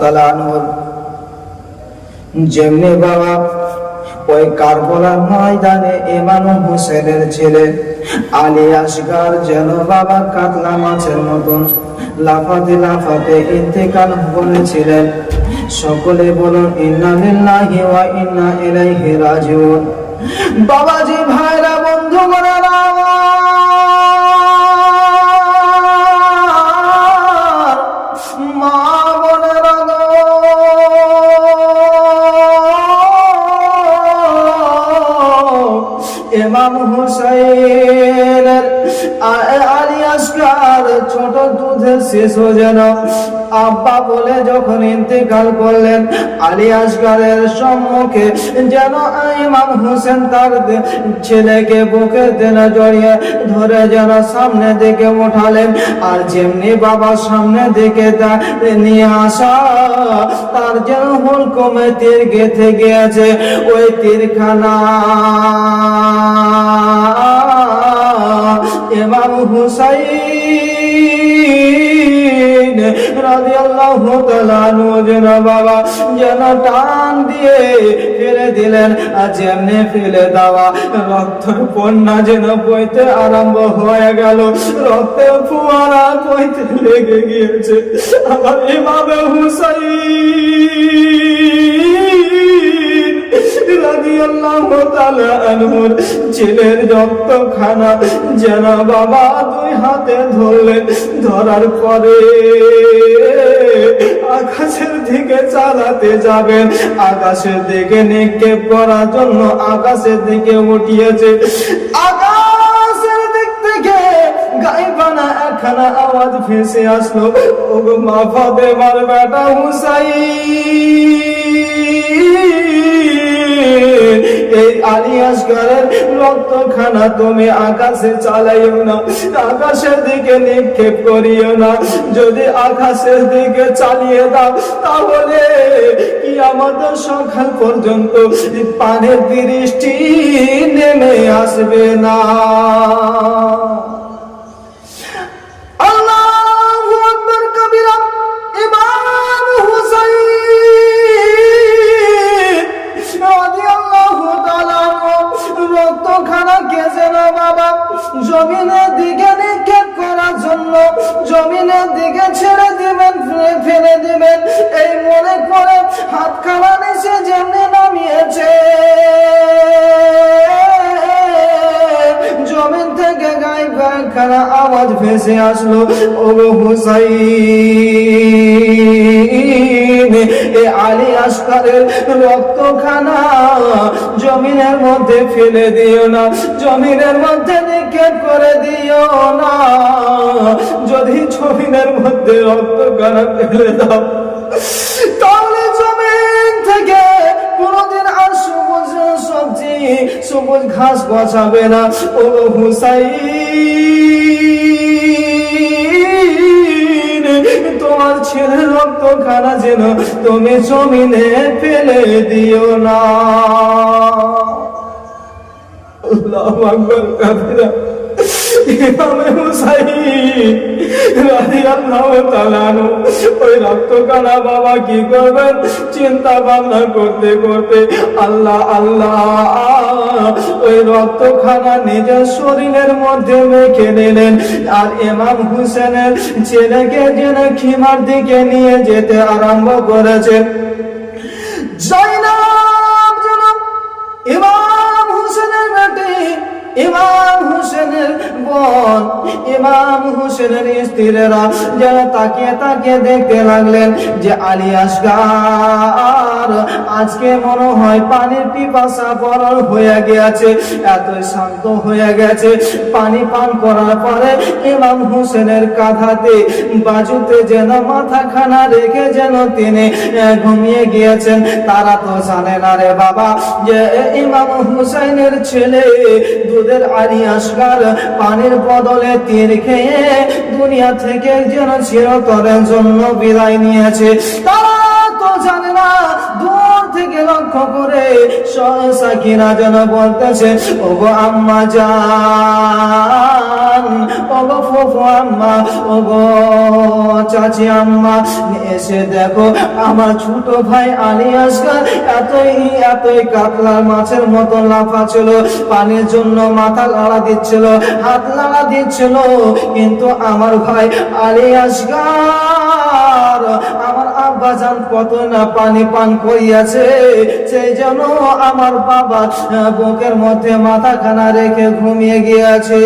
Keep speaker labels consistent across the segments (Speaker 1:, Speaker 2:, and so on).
Speaker 1: তাআলা আনহুর। যেমনি বাবা ওই কারবালার ময়দানে হুসেনের ছেলে আলী আসগার যেন বাবা কাতলা মাছের মতন লাফাতে লাফাতে ইন্তেকাল বলেছিলেন, সকলে বলুন, ইন্না ইন্না ইলাইহি রাজিউন। বাবাজি, ভাইরা বন্ধু আমার ইমাম হুসাইনের আলী আসকার ছোট দুধের শিশু যেন আব্বা বলে যখন ইন্তেকাল করলেন, আলী আসগারের সম্মুখে যেন ইমাম হোসেন তার ছেলেকে বুকের দেনা জড়িয়ে ধরে যেন সামনে দিকে উঠালেন আর যেমনি বাবা সামনে দিকে নিয়ে আসা, তার যেন হুলকমে তীর গেঁথে গিয়েছে। ওই তীরখানা ইমাম হুসাইন তাআলা আনহু যেন বাবা যেন টান দিয়ে ফেলে দিলেন, আর যেমনি ফেলে দেওয়া, রক্তের বন্যা যেন বইতে আরম্ভ হয়ে গেল। রক্তের ফোয়ারা বইতে লেগে গিয়েছে। আমার এভাবে হুসাইন। ছেলের রক্তখানা যেন বাবা দুই হাতে ধরলেন, ধরার পরে আকাশের দিকে চালাতে যাবেন। আকাশের দিকে নিক্ষেপ করার জন্য আকাশের দিকে উঠিয়েছে। আকাশের দিক থেকে গাইবানা একখানা আওয়াজ ভেসে আসলো। মা ফাতেমার বেটা হুসাইন। এই আলী আসগারের রক্তখানা তুমি আকাশে চালাইও না, আকাশের দিকে নিক্ষেপ করিও না। যদি আকাশের দিকে চালিয়ে দাও, তাহলে কি আমাদের সকাল পর্যন্ত পানের দৃষ্টি নেমে আসবে না? বাবা দিকে নিক্ষেপ করার জন্য জমিনের দিকে ছেড়ে দিবেন, ফেলে- দিবেন। এই মনে করে হাতখানা নিচে যেমনি নামিয়েছে। একখানা আওয়াজ ভেসে আসলো ও হুসাইন, এ আলী আসকারের রক্তখানা জমিনের মধ্যে ফেলে দিও না, জমিনের মধ্যে নিক্ষেপ করে দিও না। যদি জমিনের মধ্যে রক্তখানা ফেলে দাও, তাহলে জমিন থেকে কোনদিন আর সবুজ, সবজি ঘাস বসাবে না। ও হুসাই তোমার ছেলে রক্ত খানা যেন তুমি জমিনে ফেলে দিও না। আল্লাহু আকবার কাবিরা কি চিন্তা ভাবনা করতে করতে আল্লাহ আল্লাহ ওই নিজের শরীরের মধ্যে মেখে নিলেন আর ইমাম হুসেনের ছেলেকে যেন খিমার দিকে নিয়ে যেতে আরম্ভ করেছে জয়নাব যেন ইমাম হোসেনের বেটি ইমাম হোসেনের বোন ইমাম হোসেনের স্ত্রীরা যারা তাকিয়ে তাকিয়ে দেখতে লাগলেন যে আলী আসগার আজকে মনে হয় পানির পিপাসা বরল হয়ে গেছে এত শান্ত হয়ে গেছে। পানি পান করার পরে ইমাম হোসেনের কাঁধাতে বাজুতে যেন মাথা খানা রেখে যেন তিনি ঘুমিয়ে গিয়েছেন। তারা তো জানে না রে বাবা যে ইমাম হুসাইনের ছেলে দুধের আলী আসগার পানির বদলে তীর খেয়ে দুনিয়া থেকে যেন চিরতরের জন্য বিদায় নিয়েছে। তারা তো জানে না থেকে লক্ষ্য করে যেন বলতেছে, ওগো আম্মা জান, ওগো ফুফু আম্মা, ওগো চাচি আম্মা, এসে দেখো আমার ছোট ভাই আলী আসগার এতই এতই কাতলা মাছের মতো লাফা ছিল, পানির জন্য মাথা লাড়া দিচ্ছিল, হাত লাড়া দিচ্ছিল, কিন্তু আমার ভাই আলী আসগার আব্বা জান কত না পানি পান করিয়াছে সেই জন্য আমার বাবা বুকের মধ্যে মাথা খানা রেখে ঘুমিয়ে গিয়েছে।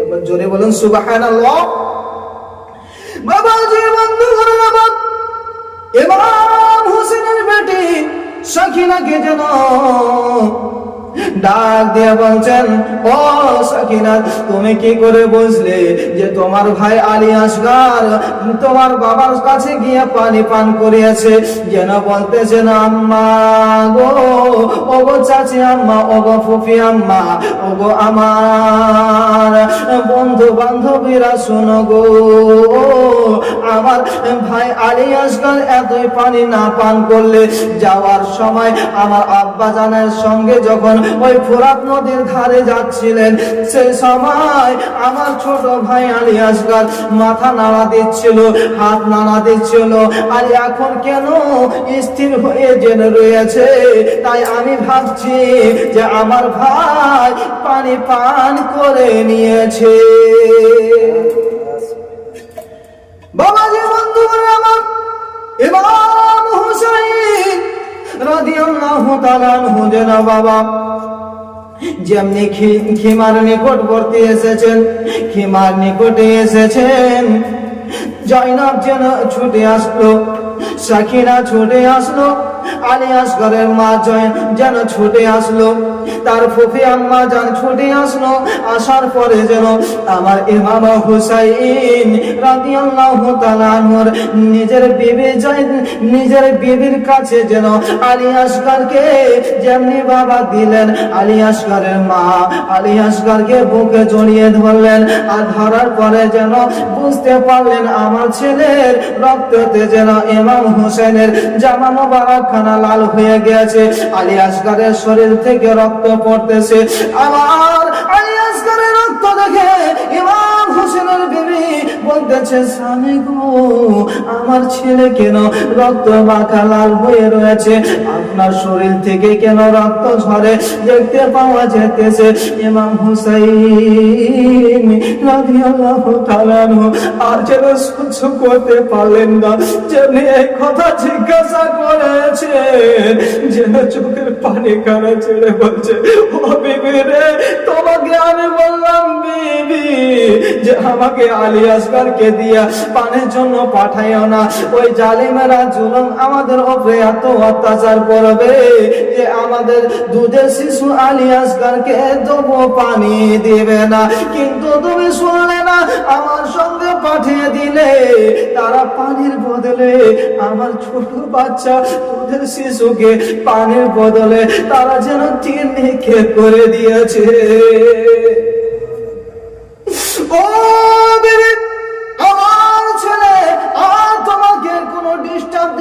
Speaker 1: এবার জোরে বলুন, সুবহানাল্লাহ। বাবাজি, বন্ধু ঘরে বাবা ইমাম হোসেনের বেটি সাকিনাকে যেন ডাক দিয়ে বলছেন, ও সাকিনা তুমি কি করে বুঝলে যে তোমার ভাই আলী আসগার তোমার বাবার কাছে গিয়ে পানি পান করিয়াছে? যেন আম্মা গো চাচি আম্মা ফুফি আম্মা আমার বন্ধু বান্ধবীরা শোনো গো, আমার ভাই আলী আসগার এতই পানি না পান করলে যাওয়ার সময় আমার আব্বা জানের সঙ্গে যখন ওই ফোরাত নদীর ধারে যাচ্ছিলেন। সেই সময় আমার ছোট ভাই আলী আসগার মাথা নাড়া দিচ্ছিল, হাত নাড়া দিচ্ছিল, আর এখন কেন স্থির হয়ে জেনে রয়েছে? তাই আমি ভাবছি যে আমার ভাই পানি পান করে নিয়েছে। বাবাজি বন্ধু আমার, ইমাম হুসাইন রাদিয়াল্লাহু তাআলা আনহু যেন বাবা, যেমনি খিমার নিকটবর্তী এসেছেন, খিমার নিকটে এসেছেন। জয়নাব যেন ছুটে আসলো সাকিনা ছুটে আসলো যেন ছুটে আসলো। তার ফুফি আম্মা যান ছুটে আসলো, আসার পরে যেন আমার ইমাম হুসাইন নিজের বিবি জয়, নিজের বিবির কাছে যেন আলী আসগরকে যেমনি বাবা দিলেন, আলী আসগরের মা আলী আসগরকে বুকে জড়িয়ে ধরলেন। আর ধরার পরে যেন বুঝতে পারলেন আমার ছেলের রক্ততে যেন ইমাম হোসেনের জামা মোবারক খানা লাল হয়ে গেছে আলী আসগরের শরীর থেকে রক্ত পড়তেছে। আমার আলী আসগরের রক্ত দেখে ইমাম হোসেনের বিবি বলতেছে, স্বামী গো, আমার ছেলে কেন রক্ত মাখা লাল হয়ে রয়েছে? আপনার শরীর থেকে কেন রক্ত ঝরে? দেখতে পাওয়া যেতেছে ইমাম হুসাইন রাদিয়াল্লাহু তাআলা আর যেন সহ্য করতে পারলেন না। যেমনি এই কথা জিজ্ঞাসা করেছে। যেন চোখের পানি কানা ছেড়ে বলছে, ও বিবি রে, তোমাকে আমি বললাম বিবি, যে আমাকে আলী দিয়া পানের জন্য পাঠাইও না। ওই জালিমেরা জুলুম আমাদের উপরে এত অত্যাচার করবে যে আমাদের দুধের শিশু আলী আসগারকে দেবো পানি দিবে না। কিন্তু তুমি শুনলে না, আমার সঙ্গে পাঠিয়ে দিলে, তারা পানির বদলে আমার ছোট বাচ্চা দুধের শিশুকে পানির বদলে তারা যেন তিন নিক্ষেপ করে দিয়েছে। ও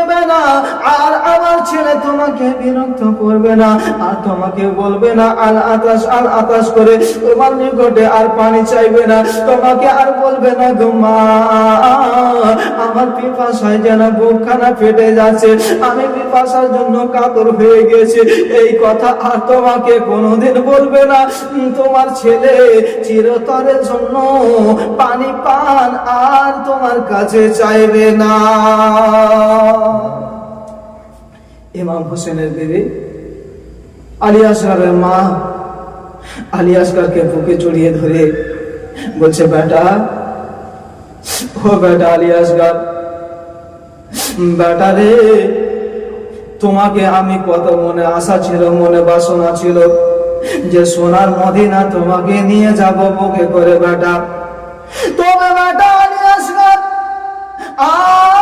Speaker 1: দেবে না। আর আমার ছেলে তোমাকে বিরক্ত করবে না, আর তোমাকে বলবে না, আল আতাস আল আতাস করে তোমার নিকটে আর পানি চাইবে না। তোমাকে আর বলবে না, গো আমার পিপাসায় যেন বুকখানা ফেটে যাচ্ছে। আমি পিপাসার জন্য কাতর হয়ে গেছে। এই কথা আর তোমাকে কোনোদিন বলবে না। তোমার ছেলে চিরতরের জন্য পানি পান আর তোমার কাছে চাইবে না। ইমাম হোসেনের বিবি আলী আসগারের মা আলী আসগারকে বুকে জড়িয়ে ধরে বলছে, বেটা, ও বেটা আলী আসগার, বেটা রে, তোমাকে আমি কত মনে আশা ছিল, মনে বাসনা ছিল যে সোনার মদিনা তোমাকে নিয়ে যাব বুকে করে, বেটা। তবে বেটা আলী আসগার আমার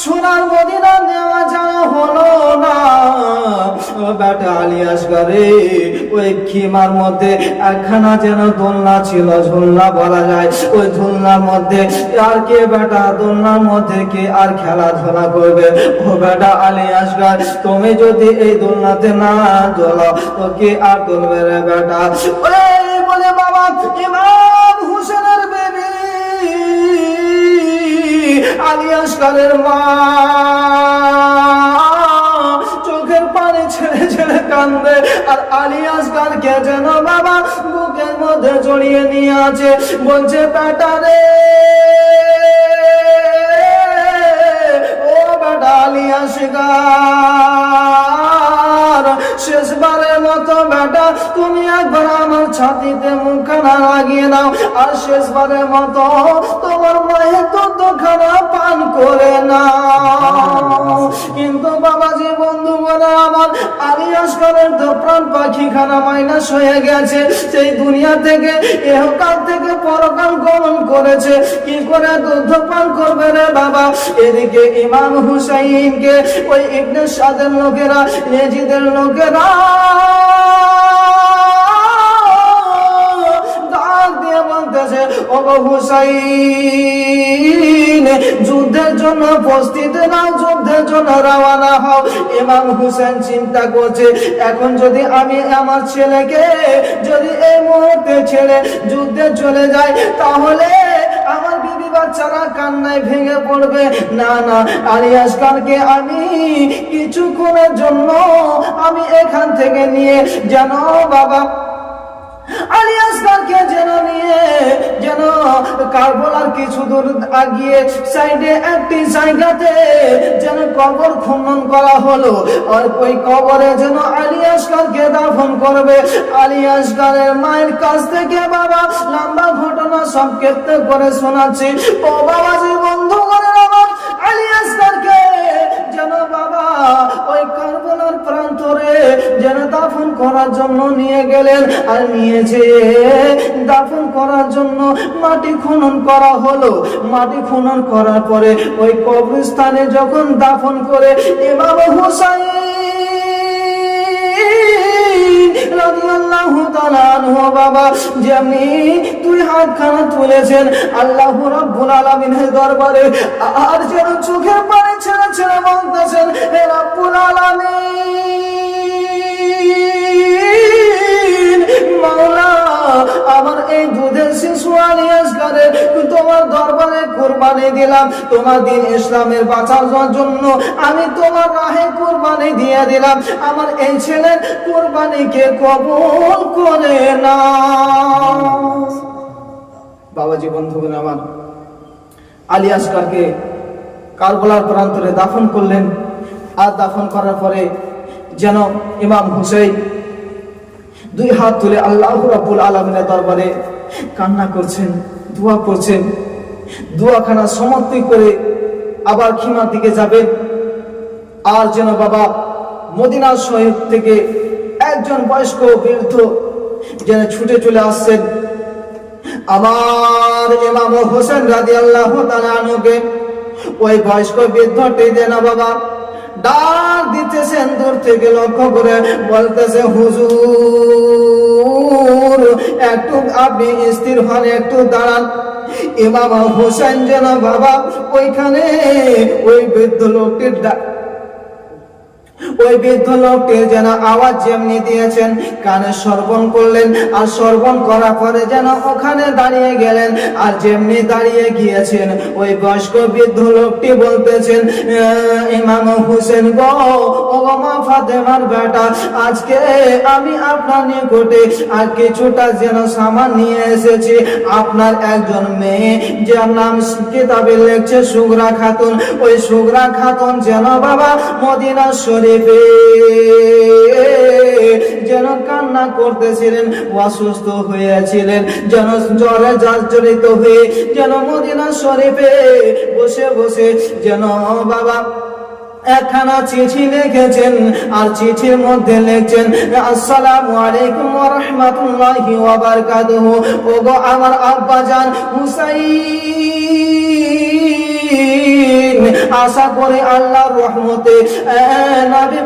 Speaker 1: সোনার মদিনা নেওয়া যাওয়া হলো না। বেটা আলী আসগারে, ওই খিমার মধ্যে একখানা যেন দোলনা ছিল, ঝুলনা বলা যায়। ওই ঝুলনার মধ্যে আর কে বেটা, দোলনার মধ্যে কে আর খেলাধুলা করবে? ও বেটা আলী আসগার, তুমি যদি এই দোলনাতে না জ্বলো, তো কে আর তুলবে রে বেটা? ওই বলে বাবা, ইমাম হুসেনের বেবি আলী আসগারের মা। চোখের পানি ছেড়ে ছেড়ে কান্দে, আর আসগারকে যেন বাবা বুকের মধ্যে জড়িয়ে নিয়ে আছে বলছে, বেটা রে। ও বেটা আলী আসগার শেষবারের মতো বেটা, তুমি একবার আমার ছাতিতে মুখখানা লাগিয়ে নাও আর শেষবারের মতো তোমার মায়ের দুধখানা পান করে নাও। কিন্তু বাবাজি, বন্ধু বলে আমার আলিয়াস করেন তো প্রাণ পাখি খানা মাইনাস হয়ে গেছে। সেই দুনিয়া থেকে, এহকাল থেকে পরকাল গমন করেছে। কি করে দুধ পান করবে রে বাবা? এদিকে ইমাম হুসাইনকে, ওই ইবনে সাদের লোকেরা নেজিদের লোকেরা হুসাইন, যুদ্ধের জন্য প্রস্তুত নাও যুদ্ধের জন্য রওনা হও। ইমাম হুসেন চিন্তা করছে, এখন যদি আমি আমার ছেলেকে, যদি এই মুহূর্তে ছেড়ে যুদ্ধে চলে যায়, তাহলে বাচ্চারা কান্নায় ভেঙে পড়বে। না না আলিয়াস খানকে আমি কিছুক্ষণের জন্য আমি এখান থেকে নিয়ে যেন বাবা আলিয়াসকারকে যেন নিয়ে, যেন কারবলার কিছু দূর আগিয়ে সাইডে একটি জায়গাতে যেন কবর খনন করা হলো। আর ওই কবরে যেন আলিয়াসকারকে দাফন করবে। আলিয়াসকারের মায়ের কাছ থেকে, বাবা, লম্বা ঘটনা সব ক্ষেত্রে করে শোনাচ্ছি। ও বাবাজি বন্ধু করে আমার আলিয়াসকারকে যেন বাবা, ওই কারবলার প্রান্তরে যেন দাফন করার জন্য নিয়ে গেলেন আর নিয়েছে। দাফন করার জন্য মাটি খনন করা হলো। মাটি খনন করার পরে ওই কবরস্থানে যখন দাফন করে এমাম হুসাইন বাবা যেমনি তুই হাতখানা তুলেছেন, আল্লাহ রাব্বুল আলামিনের দরবারে, আর যেন চোখের পানি ছেড়ে ছেড়ে বলতেছেন, হে রাব্বুল আলামিন আমার এই দুধের শিশু আলিয়াস করে তোমার দরবারে কোরবানি দিলাম। তোমার দিন ইসলামের বাঁচার জন্য আমি তোমার রাহে কোরবানি দিয়ে দিলাম। আমার এই ছেলের কোরবানিকে কবল করে না। বাবাজি বন্ধুগণ আমার, আলী আসকারকে কারবলার প্রান্তরে দাফন করলেন। আর দাফন করার পরে যেন ইমাম হুসেন দুই হাত তুলে আল্লাহ রাব্বুল আলমিনের দরবারে কান্না করছেন, দোয়া করছেন। দোয়াখানা সমাপ্তি করে আবার খিমার দিকে যাবেন। আর যেন বাবা মদিনা শহীদ থেকে একজন বয়স্ক বৃদ্ধ যেন ছুটে চলে আসছেন। আমার ইমাম হোসেন রাজি আল্লাহ ওই বয়স্ক বৃদ্ধটি দেনা বাবা। ডাক দিতেছেন দূর থেকে লক্ষ্য করে বলতেছে, হুজুর, একটু আপনি স্থির হন, একটু দাঁড়ান। এ বাবা হোসেন যেন বাবা ওইখানে ওই বৃদ্ধ লোকটির ডাক ওই বৃদ্ধ লোকটি যেন আওয়াজ যেমনি দিয়েছেন, কানে শ্রবণ করলেন, আর শ্রবণ করার পরে যেন ওখানে দাঁড়িয়ে গেলেন, আর যেমনি দাঁড়িয়ে গিয়েছেন, ওই বয়স্ক বৃদ্ধ লোকটি বলতেছেন ইমাম হোসেন গো ও গো ফাতেমার বেটা, আজকে আমি আপনার নিকটে আর কিছুটা যেন সামান নিয়ে এসেছি। আপনার একজন মেয়ে, যার নাম কিতাবে লেখছে সুগরা খাতুন, ওই সুগরা খাতুন যেন বাবা মদিনা শরীফে যেন কান্না করতেছিলেন, অসুস্থ হয়েছিলেন, যেন জ্বরে জর্জরিত হয়ে, যেন মদিনা শরীফে বসে বসে যেন বাবা একখানা চিঠি লিখেছেন আর চিঠির মধ্যে লিখছেন, আসসালামু আলাইকুম ওয়া রাহমাতুল্লাহি ওয়া বারাকাতুহু। ওগো আমার আব্বা জান হুসাইন। আশা করি আল্লাহর রহমতে নবী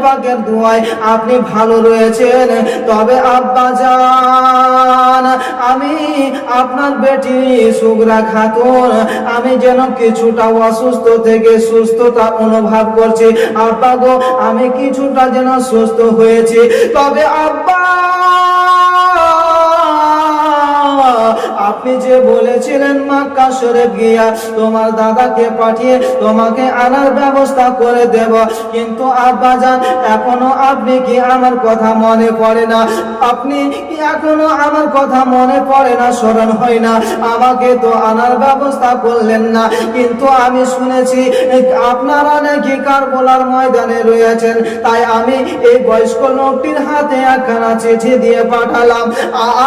Speaker 1: দোয়ায় আপনি ভালো রয়েছেন। তবে আব্বা জান, আমি আপনার বেটি সুগরা খাতুন, আমি যেন কিছুটা অসুস্থ থেকে সুস্থতা অনুভব করছি। আব্বা গো, আমি কিছুটা যেন সুস্থ হয়েছি। তবে আব্বা আপনি যে বলেছিলেন মক্কা শরীফ গিয়া তোমার দাদাকে পাঠিয়ে তোমাকে আনার ব্যবস্থা করে দেব। কিন্তু আব্বা যান এখনও আপনি কি আমার কথা মনে পড়ে না? আপনি কি এখনও আমার কথা মনে পড়ে না? স্মরণ হয় না। আমাকে তো আনার ব্যবস্থা করলেন না। কিন্তু আমি শুনেছি আপনারা নাকি কারবোলার ময়দানে রয়েছেন। তাই আমি এই বয়স্ক লোকটির হাতে একখানা চিঠি দিয়ে পাঠালাম।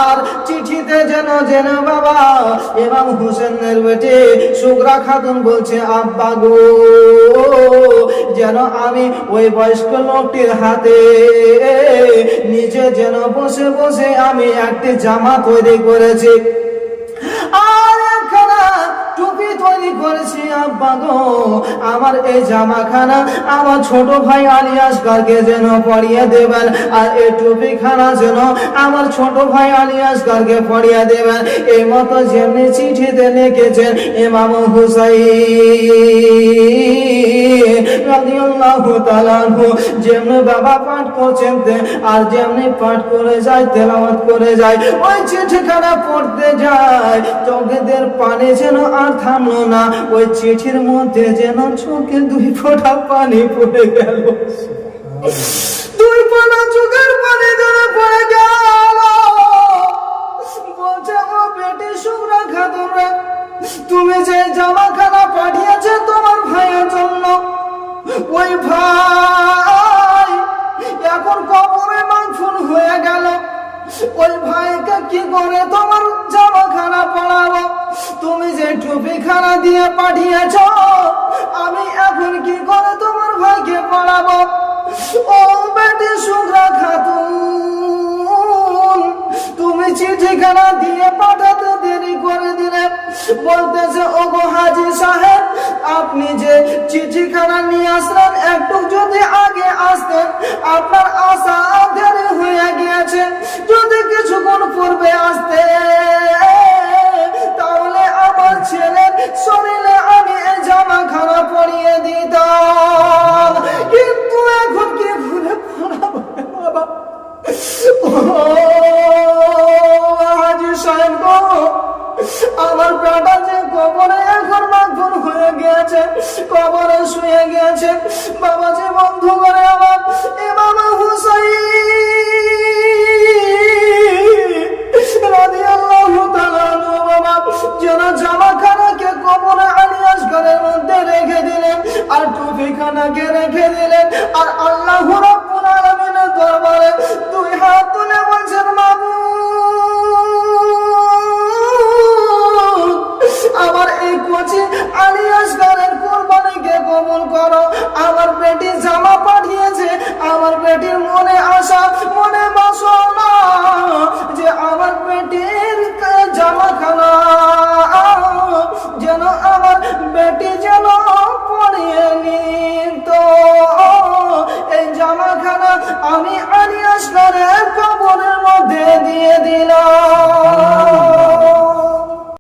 Speaker 1: আর চিঠিতে যেন যেন বাবা, এমাম হোসেনের বেটে সুগ্রা খাতুন বলছে, আব্বা গো, যেন আমি ওই বয়স্ক লোকটির হাতে নিজে যেন বসে বসে আমি একটি জামা তৈরি করেছি। আর একখানা টুপি তৈরি করেছি আব্বা গো আমার এই জামাখানা আমার ছোট ভাই আলিয়াস কারকে যেন পরিয়ে দেবেন। আর এই টুপি খানা যেন আমার ছোট ভাই আলিয়াস কারকে পরিয়ে দেবেন। এই মতো যেমনি চিঠিতে লিখেছেন ইমাম হুসাইন পাঠ করে যায়, তেলাওয়াত করে যায়, ওই চিঠিখানা পড়তে যায়। চোখেদের পানি যেন আর থামলো না। ওই চিঠির মধ্যে যেন চোখে দুই ফোঁটা পানি পড়ে গেল। দুই ফোঁটা চোখের পানি ধরে পড়ে গেল। বলছে আমার বেটি শুভ্রা খাতুন, তুমি যে জামাখানা পাঠিয়েছে তোমার ভাইয়ের জন্য, ওই ভাই ওই ভাইকে কি করে তোমার জামাখানা পড়াবো? তুমি যে টুপিখানা দিয়ে পাঠিয়েছ, আমি এখন কি করে তোমার ভাইকে পড়াবো? ও বেটি সুগ্রা খাতুন, তুমি চিঠিখানা দিয়ে পাঠাতে করে দিলে বলতেছে ও গো হাজি সাহেব, আপনি যে চিঠিখানা নিয়ে আসলেন, একটু যদি আগে আসতেন, আপনার আশা দেরি হয়ে গিয়েছে। যদি কিছুক্ষণ পূর্বে আসতে, তাহলে আমার ছেলের শরীরে আমি এই জামাখানা পরিয়ে দিতাম। কিন্তু আমার বেটা যে কবরে এখন মাখন হয়ে গিয়েছে, কবরে শুয়ে গিয়েছে। বাবা যে বন্ধু করে আমার এ বাবা আনহু যেন জামাখানাকে কবরে আলিয়াস ঘরের মধ্যে রেখে দিলেন, আর টুপিখানাকে রেখে দিলেন, আর আল্লাহ রাব্বুল আলামিনের দরবারে দুই হাত তুলে বলছেন